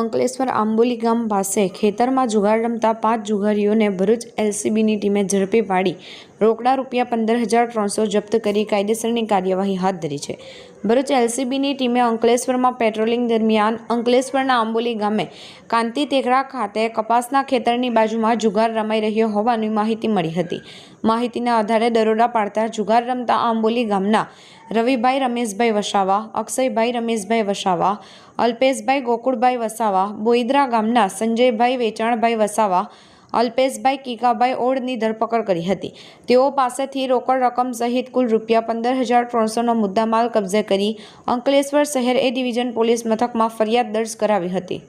અંકલેશ્વર આંબોલી ગામ પાસે ખેતરમાં જુગાર રમતા પાંચ જુગારીઓને ભરૂચ એલસીબીની ટીમે ઝડપી પાડી. રોકડા રૂપિયા પંદર હજાર ત્રણસો જપ્ત કરી કાયદેસરની કાર્યવાહી હાથ ધરી છે. ભરૂચ એલસીબીની ટીમે અંકલેશ્વરમાં પેટ્રોલિંગ દરમિયાન અંકલેશ્વરના આંબોલી ગામે કાંતિ ટેકરા ખાતે કપાસના ખેતરની બાજુમાં જુગાર રમાઈ રહ્યો હોવાની માહિતી મળી હતી. માહિતીના આધારે દરોડા પાડતા જુગાર રમતા આંબોલી ગામના રવિભાઈ રમેશભાઈ વસાવા, અક્ષયભાઈ રમેશભાઈ વસાવા, અલ્પેશભાઈ ગોકુળભાઈ વસાવા, બોઈદરા ગામના સંજયભાઈ, વેચાણભાઈ વસાવા, અલ્પેશભાઈ, કીકાભાઈ ઓળની ધરપકડ કરી હતી. તેઓ પાસેથી રોકડ રકમ સહિત કુલ રૂપિયા પંદર હજાર ત્રણસોનો મુદ્દામાલ કબજે કરી અંકલેશ્વર શહેર એ ડિવિઝન પોલીસ મથકમાં ફરિયાદ દર્જ કરાવી હતી.